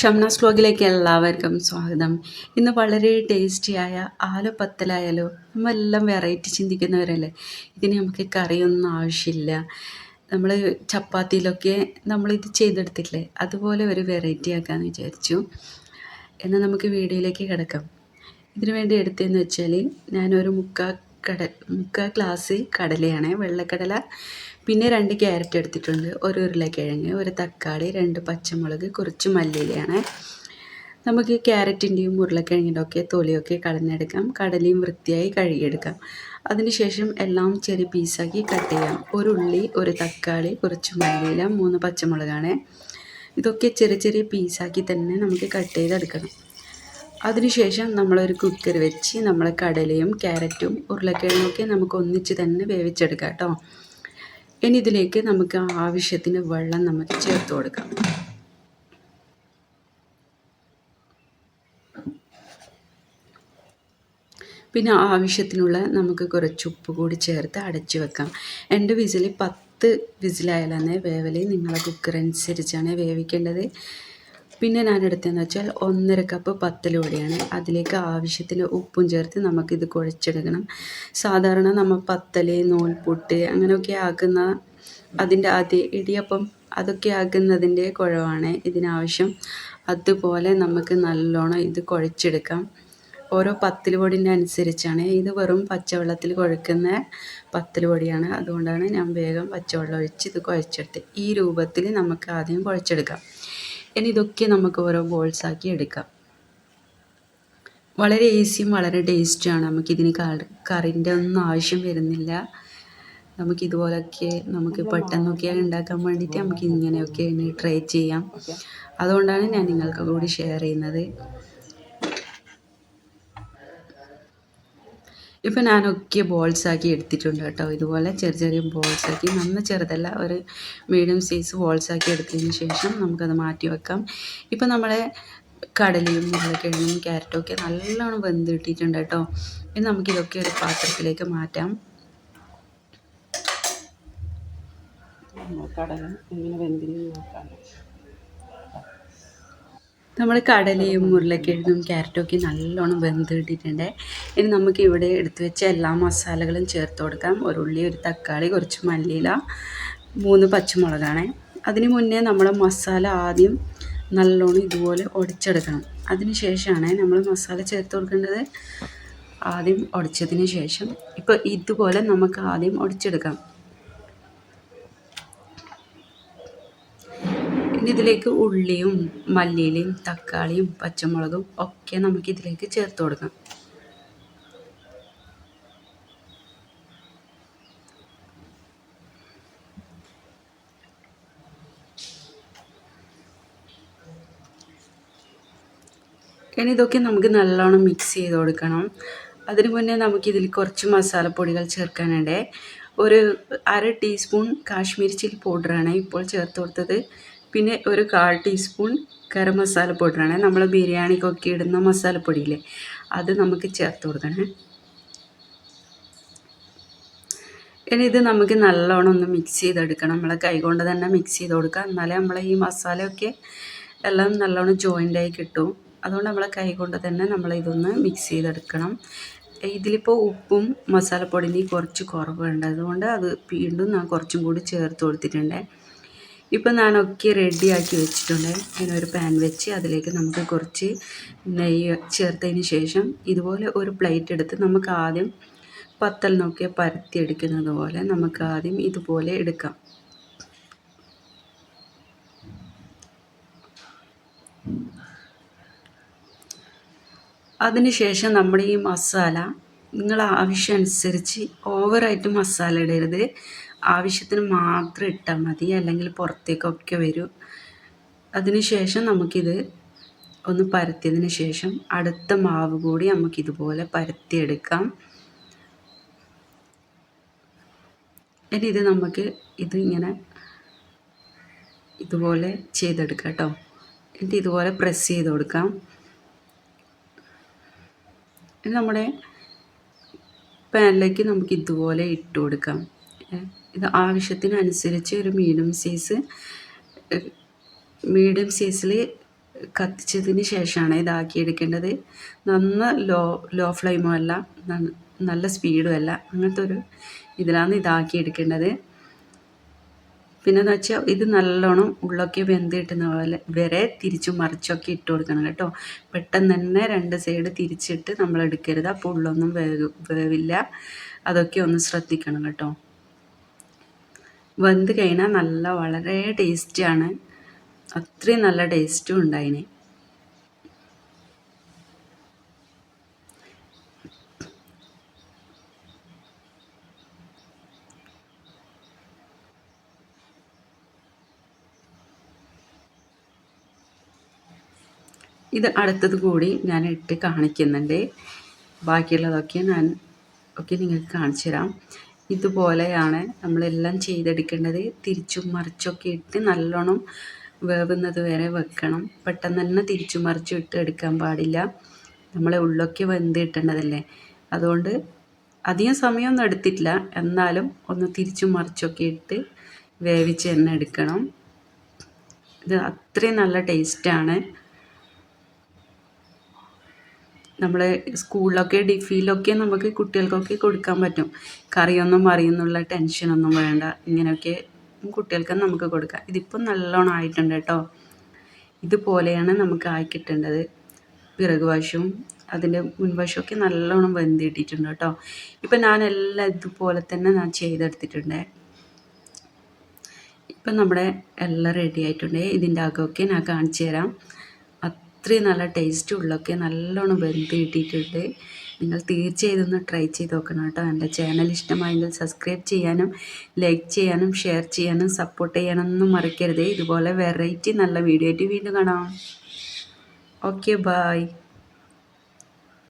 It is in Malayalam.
ഷംനാസ് വ്ലോഗിലേക്ക് എല്ലാവർക്കും സ്വാഗതം. ഇന്ന് വളരെ ടേസ്റ്റിയായ ആലോ പത്തലായാലോ നമ്മളെല്ലാം വെറൈറ്റി ചിന്തിക്കുന്നവരല്ലേ ഇതിന് നമുക്ക് കറിയൊന്നും ആവശ്യമില്ല. നമ്മൾ ചപ്പാത്തിയിലൊക്കെ നമ്മളിത് ചെയ്തെടുത്തില്ലേ അതുപോലെ ഒരു വെറൈറ്റി ആക്കാമെന്ന് വിചാരിച്ചു. എന്നാൽ നമുക്ക് വീഡിയോയിലേക്ക് കിടക്കാം. ഇതിനു വേണ്ടി എടുത്തതെന്ന് വെച്ചാൽ ഞാനൊരു മുക്കാ കട മുക്കാൽ ഗ്ലാസ് കടലയാണ് വെള്ളക്കടല പിന്നെ രണ്ട് ക്യാരറ്റ് എടുത്തിട്ടുണ്ട്. ഒരു ഉരുളക്കിഴങ്ങ് ഒരു തക്കാളി രണ്ട് പച്ചമുളക് കുറച്ച് മല്ലിയിലയാണ്. നമുക്ക് ക്യാരറ്റിന്റെയും ഉരുളക്കിഴങ്ങിന്റെ ഒക്കെ തൊലിയൊക്കെ കളഞ്ഞെടുക്കാം. കടലയും വൃത്തിയായി കഴുകിയെടുക്കാം. അതിനുശേഷം എല്ലാം ചെറിയ പീസാക്കി കട്ട് ചെയ്യാം. ഒരു ഉള്ളി ഒരു തക്കാളി കുറച്ച് മല്ലിയില മൂന്ന് പച്ചമുളകാണ്. ഇതൊക്കെ ചെറിയ ചെറിയ പീസാക്കി തന്നെ നമുക്ക് കട്ട് ചെയ്തെടുക്കണം. അതിനുശേഷം നമ്മളൊരു കുക്കർ വെച്ച് നമ്മൾ കടലയും ക്യാരറ്റും ഉരുളക്കിഴങ്ങൊക്കെ നമുക്ക് ഒന്നിച്ച് തന്നെ വേവിച്ചെടുക്കാം കേട്ടോ. ഇനി ഇതിലേക്ക് നമുക്ക് ആവശ്യത്തിന് വെള്ളം നമുക്ക് ചേർത്ത് കൊടുക്കാം. പിന്നെ ആവശ്യത്തിനുള്ള നമുക്ക് കുറച്ച് ഉപ്പ് കൂടി ചേർത്ത് അടച്ചു വെക്കാം. എന്റെ വിസിൽ പത്ത് വിസിലായാലാണ് വേവൽ നിങ്ങളെ കുക്കർ അനുസരിച്ചാണ് വേവിക്കേണ്ടത്. പിന്നെ ഞാൻ എടുത്തതെന്ന് വെച്ചാൽ ഒന്നര കപ്പ് പത്തൽ പൊടിയാണ്. അതിലേക്ക് ആവശ്യത്തിന് ഉപ്പും ചേർത്ത് നമുക്കിത് കുഴച്ചെടുക്കണം. സാധാരണ നമ്മൾ പത്തൽ നൂൽപുട്ട് അങ്ങനെയൊക്കെ ആക്കുന്ന അതിന്റെ ആദ്യ ഇടിയപ്പം അതൊക്കെ ആക്കുന്നതിന്റെ കുഴവാണ് ഇതിനാവശ്യം. അതുപോലെ നമുക്ക് നല്ലോണം ഇത് കുഴച്ചെടുക്കാം. ഓരോ പത്തിൽ പൊടിന്റെ അനുസരിച്ചാണ്. ഇത് വെറും പച്ചവെള്ളത്തിൽ കുഴക്കുന്ന പത്തിൽ പൊടിയാണ്. അതുകൊണ്ടാണ് ഞാൻ വേഗം പച്ചവെള്ളം ഒഴിച്ച് ഇത് കുഴച്ചെടുത്ത് ഈ രൂപത്തിൽ നമുക്ക് ആദ്യം കുഴച്ചെടുക്കാം. ഇനി ഇതൊക്കെ നമുക്ക് ഓരോ ബോൾസ് ആക്കി എടുക്കാം. വളരെ ഈസിയും വളരെ ടേസ്റ്റിയാണ് നമുക്കിതിന് കറിന്റെ ഒന്നും ആവശ്യം വരുന്നില്ല. നമുക്കിതുപോലൊക്കെ നമുക്ക് പെട്ടെന്നൊക്കെ ഉണ്ടാക്കാൻ വേണ്ടിയിട്ട് നമുക്ക് ഇങ്ങനെയൊക്കെ ട്രൈ ചെയ്യാം. അതുകൊണ്ടാണ് ഞാൻ നിങ്ങൾക്ക് കൂടി ഷെയർ ചെയ്യുന്നത്. ഇപ്പം ഞാനൊക്കെ ബോൾസാക്കി എടുത്തിട്ടുണ്ട് കേട്ടോ. ഇതുപോലെ ചെറിയ ചെറിയ ബോൾസാക്കി നന്ന ചെറുതല്ല ഒരു മീഡിയം സൈസ് ബോൾസാക്കി എടുത്തതിന് ശേഷം നമുക്കത് മാറ്റി വെക്കാം. ഇപ്പോൾ നമ്മളെ കടലയും ഉരുളക്കിഴങ്ങും ക്യാരറ്റും ഒക്കെ നല്ലോണം വെന്ത് കിട്ടിയിട്ടുണ്ട് കേട്ടോ. ഇനി നമുക്കിതൊക്കെ ഒരു പാത്രത്തിലേക്ക് മാറ്റാം. കടല എങ്ങനെ വെന്തിന് നോക്കാം. നമ്മൾ കടലയും ഉരുളക്കിഴങ്ങും ക്യാരറ്റും ഒക്കെ നല്ലോണം വെന്ത് കിട്ടിയിട്ടുണ്ട് ഇനി നമുക്ക് ഇവിടെ എടുത്തു വെച്ച എല്ലാ മസാലകളും ചേർത്ത് കൊടുക്കാം. ഒരു ഉള്ളി ഒരു തക്കാളി കുറച്ച് മല്ലിയില മൂന്ന് പച്ചമുളകാണ്. അതിന് മുന്നേ നമ്മൾ മസാല ആദ്യം നല്ലോണം ഇതുപോലെ ഒടിച്ചെടുക്കണം. അതിന് ശേഷമാണ് നമ്മൾ മസാല ചേർത്ത് കൊടുക്കേണ്ടത്. ആദ്യം ഒടിച്ചതിന് ശേഷം ഇപ്പോൾ ഇതുപോലെ നമുക്ക് ആദ്യം ഉടച്ചെടുക്കാം ഇനി ഇതിലേക്ക് ഉള്ളിയും മല്ലിയിലയും തക്കാളിയും പച്ചമുളകും ഒക്കെ നമുക്ക് ഇതിലേക്ക് ചേർത്ത് കൊടുക്കാം. ഇനി ഇതൊക്കെ നമുക്ക് നല്ലോണം മിക്സ് ചെയ്ത് കൊടുക്കണം. അതിനു മുന്നേ നമുക്കിതിൽ കുറച്ച് മസാലപ്പൊടികൾ ചേർക്കാനുണ്ട്. ഒരു അര ടീസ്പൂൺ കാശ്മീരി ചില്ലി പൗഡറാണ് ഇപ്പോൾ ചേർത്ത് കൊടുത്തത്. പിന്നെ ഒരു കാൽ ടീസ്പൂൺ ഗരം മസാല പൗഡറാണ്. നമ്മൾ ബിരിയാണിക്കൊക്കെ ഇടുന്ന മസാലപ്പൊടിയില്ലേ അത് നമുക്ക് ചേർത്ത് കൊടുക്കണം. ഇനി ഇത് നമുക്ക് നല്ലോണം ഒന്ന് മിക്സ് ചെയ്തെടുക്കണം. നമ്മളെ കൈകൊണ്ട് തന്നെ മിക്സ് ചെയ്ത് കൊടുക്കുക. എന്നാലേ നമ്മളെ ഈ മസാലയൊക്കെ എല്ലാം നല്ലോണം ജോയിന്റായി കിട്ടും. അതുകൊണ്ട് നമ്മളെ കൈ കൊണ്ട് തന്നെ നമ്മളിതൊന്ന് മിക്സ് ചെയ്തെടുക്കണം. ഇതിലിപ്പോൾ ഉപ്പും മസാലപ്പൊടിയും കുറച്ച് കുറവുണ്ട്. അതുകൊണ്ട് അത് വീണ്ടും ഞാൻ കുറച്ചും കൂടി ചേർത്ത് കൊടുത്തിട്ടുണ്ട്. ഇപ്പം ഞാനൊക്കെ റെഡിയാക്കി വെച്ചിട്ടുണ്ട്. അതിനൊരു പാൻ വെച്ച് അതിലേക്ക് നമുക്ക് കുറച്ച് നെയ്യ് ചേർത്തതിന് ശേഷം ഇതുപോലെ ഒരു പ്ലേറ്റ് എടുത്ത് നമുക്ക് ആദ്യം പത്തലിനൊക്കെ പരത്തിയെടുക്കുന്നത് പോലെ നമുക്ക് ആദ്യം ഇതുപോലെ എടുക്കാം. അതിനുശേഷം നമ്മുടെ ഈ മസാല നിങ്ങൾ ആവശ്യം അനുസരിച്ച് ഓവറായിട്ട് മസാല ഇടരുത്. ആവശ്യത്തിന് മാത്രം ഇട്ടാൽ മതി അല്ലെങ്കിൽ പുറത്തേക്കൊക്കെ വരും. അതിനുശേഷം നമുക്കിത് ഒന്ന് പരത്തിയതിന് ശേഷം അടുത്ത മാവ് കൂടി നമുക്കിതുപോലെ പരത്തിയെടുക്കാം. ഇനി ഇത് നമുക്ക് ഇത് ഇങ്ങനെ ഇതുപോലെ ചെയ്തെടുക്കാം കേട്ടോ. എന്നിട്ട് ഇതുപോലെ പ്രസ് ചെയ്ത് കൊടുക്കാം. നമ്മുടെ പാനിലേക്ക് നമുക്ക് ഇതുപോലെ ഇട്ട് കൊടുക്കാം. ഇത് ആവശ്യത്തിനനുസരിച്ച് ഒരു മീഡിയം സൈസ് മീഡിയം സൈസിൽ കത്തിച്ചതിന് ശേഷമാണ് ഇതാക്കി എടുക്കേണ്ടത്. നന്ന ലോ ലോ ഫ്ലെയിമും അല്ല നല്ല സ്പീഡും അല്ല അങ്ങനത്തെ ഒരു ഇതിലാണ് ഇതാക്കി എടുക്കേണ്ടത്. പിന്നെ എന്ന് വെച്ചാൽ ഇത് നല്ലോണം ഉള്ളൊക്കെ വെന്ത് കിട്ടുന്ന പോലെ വരെ തിരിച്ചു മറിച്ചൊക്കെ ഇട്ട് കൊടുക്കണം കേട്ടോ. പെട്ടെന്ന് തന്നെ രണ്ട് സൈഡ് തിരിച്ചിട്ട് നമ്മൾ എടുക്കരുത്. അപ്പോൾ ഉള്ളൊന്നും വേവ് വേവില്ല. അതൊക്കെ ഒന്ന് ശ്രദ്ധിക്കണം കേട്ടോ. വെന്ത് കഴിഞ്ഞാൽ നല്ല വളരെ ടേസ്റ്റിയാണ് അത്രയും നല്ല ടേസ്റ്റും ഉണ്ടായിന്. ഇത് അടുത്തത് കൂടി ഞാൻ ഇട്ട് കാണിക്കുന്നുണ്ട്. ബാക്കിയുള്ളതൊക്കെ ഞാൻ ഒക്കെ നിങ്ങൾക്ക് കാണിച്ചു തരാം. ഇതുപോലെയാണ് നമ്മളെല്ലാം ചെയ്തെടുക്കേണ്ടത്. തിരിച്ചും മറിച്ചൊക്കെ ഇട്ട് നല്ലോണം വേവുന്നത് വരെ വെക്കണം. പെട്ടെന്ന് തന്നെ തിരിച്ചും മറിച്ചും ഇട്ട് എടുക്കാൻ പാടില്ല. നമ്മളെ ഉള്ളൊക്കെ വെന്ത് കിട്ടേണ്ടതല്ലേ? അതുകൊണ്ട് അധികം സമയമൊന്നും എടുത്തിട്ടില്ല. എന്നാലും ഒന്ന് തിരിച്ചും മറിച്ചൊക്കെ ഇട്ട് വേവിച്ച് തന്നെ എടുക്കണം. ഇത് അത്രയും നല്ല ടേസ്റ്റാണ്. നമ്മളെ സ്കൂളിലൊക്കെ ഡിഫിയിലൊക്കെ നമുക്ക് കുട്ടികൾക്കൊക്കെ കൊടുക്കാൻ പറ്റും. കറിയൊന്നും അറിയുന്നുള്ള ടെൻഷനൊന്നും വേണ്ട. ഇങ്ങനെയൊക്കെ കുട്ടികൾക്ക് നമുക്ക് കൊടുക്കാം. ഇതിപ്പം നല്ലോണം ആയിട്ടുണ്ട് കേട്ടോ. ഇതുപോലെയാണ് നമുക്ക് ആയി പിറകു വശവും അതിന്റെ മുൻവശമൊക്കെ നല്ലോണം വെന്തിട്ടിട്ടുണ്ട് കേട്ടോ. ഇപ്പം ഞാനെല്ലാം ഇതുപോലെ തന്നെ ഞാൻ ചെയ്തെടുത്തിട്ടുണ്ട്. ഇപ്പം നമ്മുടെ എല്ലാം റെഡി ആയിട്ടുണ്ട്. ഇതിന്റെ അകമൊക്കെ ഞാൻ കാണിച്ചു തരാം അത്രയും നല്ല ടേസ്റ്റ് ഉള്ളൊക്കെ നല്ലോണം വെന്ത് കിട്ടിയിട്ടുണ്ട്. നിങ്ങൾ തീർച്ചയായും ഒന്ന് ട്രൈ ചെയ്ത് നോക്കണം കേട്ടോ. എന്റെ ചാനൽ ഇഷ്ടമായെങ്കിൽ സബ്സ്ക്രൈബ് ചെയ്യാനും ലൈക്ക് ചെയ്യാനും ഷെയർ ചെയ്യാനും സപ്പോർട്ട് ചെയ്യാനൊന്നും മറക്കരുത്. ഇതുപോലെ വെറൈറ്റി നല്ല വീഡിയോ ആയിട്ട് വീണ്ടും കാണാം. Okay bye